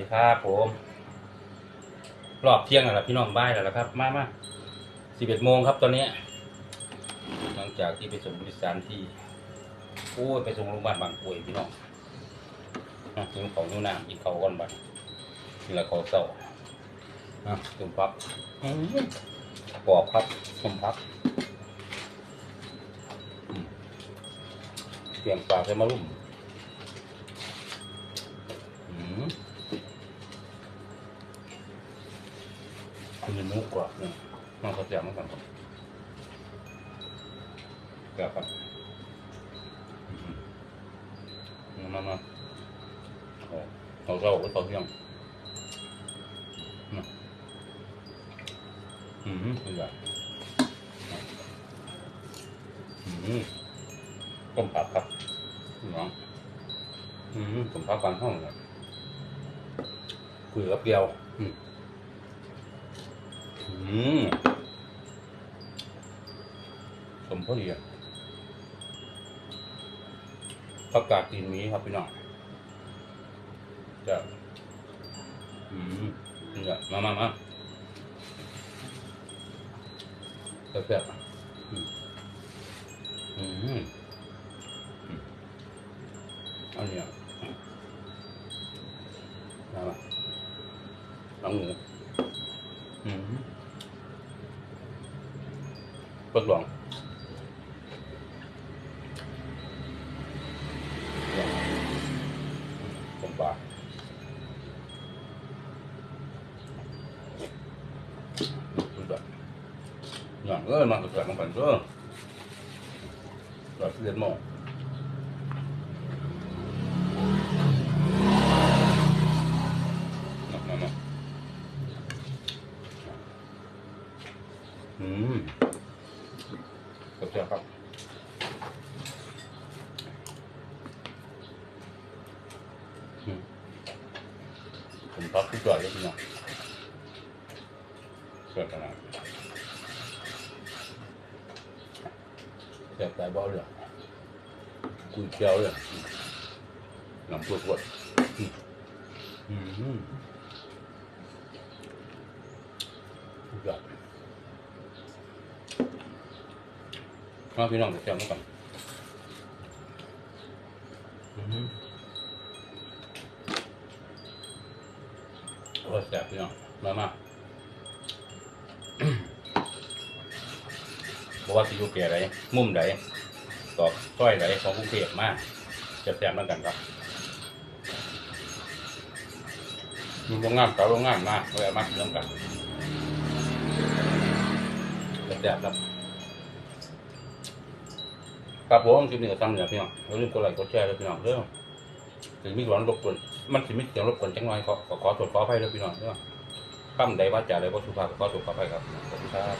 ดีครับผม รอบเที่ยงแล้วล่ะพี่น้องบ่ายแล้วล่ะครับ มามาสิบเอ็ดโมงครับตอนนี้ หลังจากที่ไปส่งบริษัทที่โอ้ยไปส่งโรงพยาบาลบางป่วยพี่น้องนะกินของนิ้วน้ำกินเขาก่อนบัดนี่แหละเขาเศร้านะตุ่มพับอื้อกรอบครับตุ่มพับเสียงปลากใส่มารุ่ม อืมมีมุกกว่าเนี่ยมันเขาเสียงมันก่อนครับเกลือครับอืมมามาเอาเอาเราไว้ตอเที่ยงอืมคือแบบอืมต้มผักครับน้องอืมต้มผักกลางห้องเลยคุยกับเดียว อืม อืมสมพอดีอะผักกาดตีนหมีครับพี่น้องจะอืมเนี่แหละมามามาแซ่บๆอืมอืมอันนี้มาละหลังหมูอืม เปิดหลวงผมปลาสุด แบบเรียนหมอมามามาอืมกับเจ้าครับอืมผมพักที่จอดเลยพี่น้องเกิดขนาดแจกแต่บ่อเลยกุยเจียวเลยน้ำตัวกวดอืมอืมสุดยอด มาพี่น้องไปแจกมาก่อนโอ้ยแจกพี่น้องมามาบอกว่าสิอยู่เกียไรมุมใดตอกต้อยใดของกรุงเทพมากจะแซ่บเหมนั่นกันครับมีโรงงานเก่าโรงงานมากแวะมาเรื่องกันแซมครับ ครับผมคลิปนี้ก็ทำเนี่ยพี่น้องอย่าลืมกดไลค์กดแชร์ด้วยพี่น้องเด้อถึงมีหวังรบกวนมันถึงมีเสียงรบกวนจังหน่อยขอขอขอตรวจขออภัยด้วยพี่น้องเด้อคำใดว่าจาใดว่าสุภาพขอโทษขออภัยครับขอบคุณครับ